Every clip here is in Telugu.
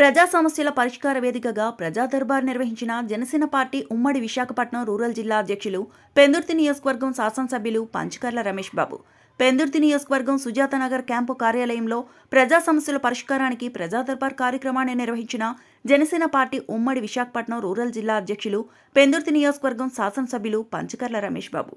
ప్రజా సమస్యల పరిష్కార వేదికగా ప్రజా దర్బార్ నిర్వహించిన జనసేన పార్టీ ఉమ్మడి విశాఖపట్నం రూరల్ జిల్లా అధ్యక్షులు పెందుర్తి నియోజకవర్గం శాసనసభ్యులు పంచకర్ల రమేష్ బాబు. పెందుర్తి నియోజకవర్గం సుజాతనగర్ క్యాంపు కార్యాలయంలో ప్రజా సమస్యల పరిష్కారానికి ప్రజా దర్బార్ కార్యక్రమాన్ని నిర్వహించిన జనసేన పార్టీ ఉమ్మడి విశాఖపట్నం రూరల్ జిల్లా అధ్యక్షులు పెందుర్తి నియోజకవర్గం శాసనసభ్యులు పంచకర్ల రమేష్ బాబు.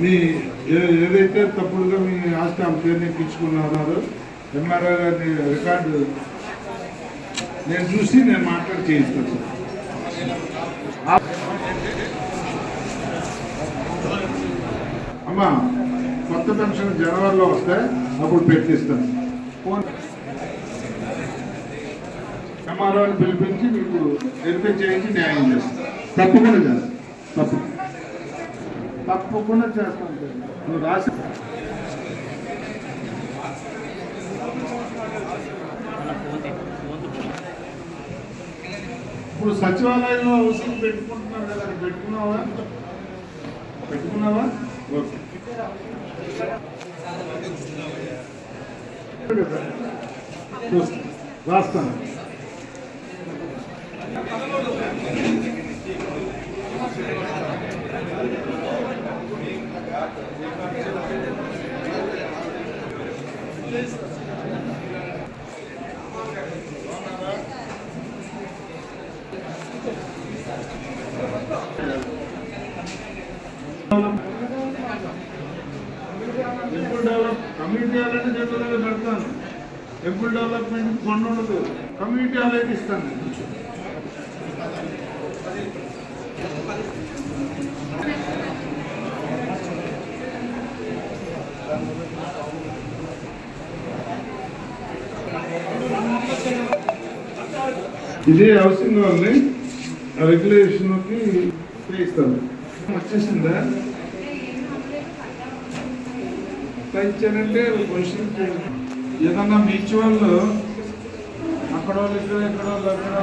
మీ ఏ- ఏదైతే తప్పుడుగా మీ హాస్టల్ పేరుని ఎక్కించుకున్నారో ఎంఆర్ఓ గారి రికార్డు నేను చూసి నేను మాట్లాడి చేయిస్తాను. సార్ అమ్మా కొత్త పెన్షన్ జనవరిలో వస్తే అప్పుడు పెట్టిస్తాను. ఫోన్ ఎంఆర్ఓని పిలిపించి మీకు వెరిఫై చేయించి న్యాయం చేస్తాను. తప్పకుండా చేస్తాను. తప్పకుండా. తప్పకుండా చేస్తాను నువ్వు రాసి ఇప్పుడు సచివాలయంలో అవసరం పెట్టుకుంటున్నారు కదా అది పెట్టుకున్నావా? పెట్టుకున్నావా? ఓకే. రాస్తాను. ఎప్పుడు డెవలప్ కమ్యూనిటీ హాల్ అంటే జనరల్గా పెడతాను టెంపుల్ డెవలప్మెంట్ ఫండ్ ఉండదు కమ్యూనిటీ హాల్ అయితే ఇస్తాను నేను. ఇది హౌసింగ్ వాళ్ళని రెగ్యులేషన్కి ఇస్తాను వచ్చేసిందా? ఇచ్చానంటే క్వశ్చన్ ఏదన్నా మ్యూచువల్ అక్కడ వాళ్ళు ఇక్కడ ఇక్కడ వాళ్ళు అక్కడ.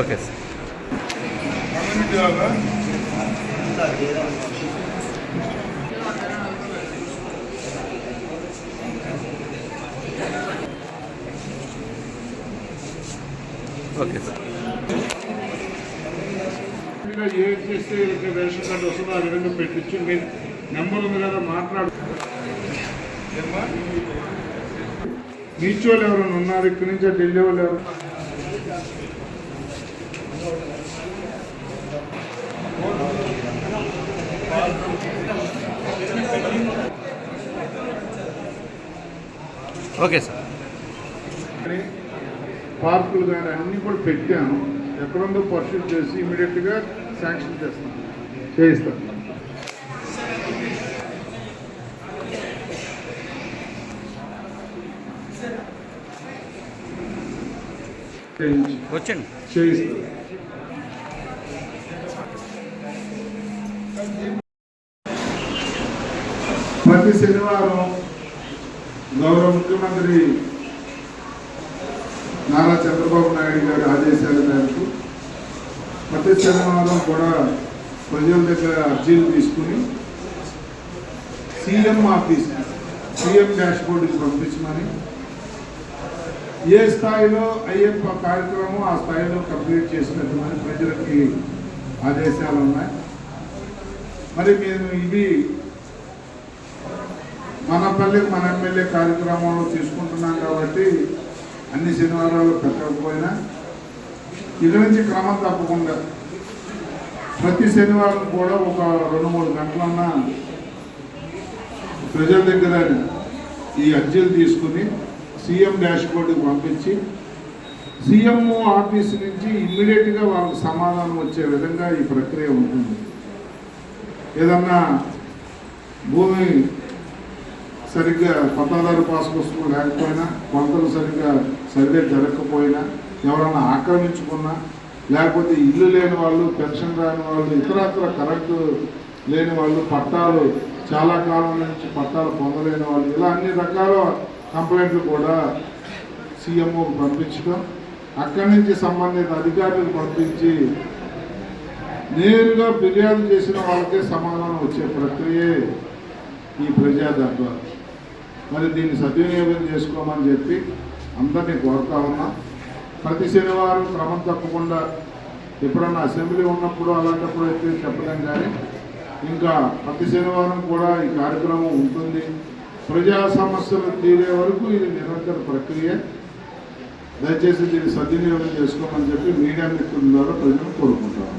Okay sir. కమ్యూనిటీ వాళ్ళ ఓకే సార్ ఇంకా ఏం చేస్తే వీళ్ళకి రేషన్ కార్డు వస్తుందో ఆ విధంగా పెట్టించి మీరు నెంబర్ ఉంది కదా మాట్లాడు ఏమ్మా? మ్యూచువల్ ఎవరైనా ఉన్నారు ఇక్కడి నుంచి ఢిల్లీ వాళ్ళు ఎవరు ఓకే సార్ పార్కులు కానీ అన్నీ కూడా పెట్టాను. ఎక్కడుందో పర్సూట్ చేసి ఇమీడియట్గా శాంక్షన్ చేస్తాను. చేయిస్తాను. వచ్చండి చేయిస్తాను. ప్రతి శనివారం గౌరవ ముఖ్యమంత్రి నారా చంద్రబాబు నాయుడు గారి ఆదేశాల మేరకు ప్రతి శనివారం కూడా ప్రజల దగ్గర అర్జీలు తీసుకుని సీఎం ఆఫీస్ సీఎం డాష్ బోర్డుకి పంపించమని ఏ స్థాయిలో అయ్యప్ప కార్యక్రమం ఆ స్థాయిలో కంప్లీట్ చేసినట్టుమని ప్రజలకి ఆదేశాలు ఉన్నాయి. మరి మేము ఇవి మన పల్లె మన ఎమ్మెల్యే కార్యక్రమంలో తీసుకుంటున్నాం కాబట్టి అన్ని శనివారాలు పెట్టకపోయినా ఇది నుంచి క్రమం తప్పకుండా ప్రతి శనివారం కూడా ఒక రెండు మూడు గంటలన్నా ప్రజల దగ్గర ఈ అర్జీలు తీసుకుని సీఎం డాష్ బోర్డుకి పంపించి సీఎం ఆఫీస్ నుంచి ఇమ్మీడియట్గా వాళ్ళకి సమాధానం వచ్చే విధంగా ఈ ప్రక్రియ ఉంటుంది. ఏదన్నా భూమి సరిగ్గా పట్టాదారు పాస్ పుస్తకం లేకపోయినా కొలతలు సరిగ్గా సర్వే జరగకపోయినా ఎవరైనా ఆక్రమించుకున్నా లేకపోతే ఇల్లు లేని వాళ్ళు పెన్షన్ రాని వాళ్ళు ఇతరత్ర కరెంటు లేని వాళ్ళు పట్టాలు చాలా కాలం నుంచి పట్టాలు పొందలేని వాళ్ళు ఇలా అన్ని రకాల కంప్లైంట్లు కూడా సీఎంఓకి పంపించడం అక్కడి నుంచి సంబంధిత అధికారులకు పంపించి నేరుగా ఫిర్యాదు చేసిన వాళ్ళకే సమాధానం వచ్చే ప్రక్రియే ఈ ప్రజా దర్బార్ మరి దీన్ని సద్వినియోగం చేసుకోమని చెప్పి అందరినీ కోరుతా ఉన్నా ప్రతి శనివారం క్రమం తప్పకుండా ఎప్పుడన్నా అసెంబ్లీ ఉన్నప్పుడు అలాంటప్పుడు అయితే చెప్పలేం కానీ ఇంకా ప్రతి శనివారం కూడా ఈ కార్యక్రమం ఉంటుంది. ప్రజా సమస్యలు తీరే వరకు ఇది నిరంతర ప్రక్రియ. దయచేసి దీన్ని సద్వినియోగం చేసుకోమని చెప్పి మీడియా మిత్రుల ద్వారా ప్రజలు కోరుకుంటారు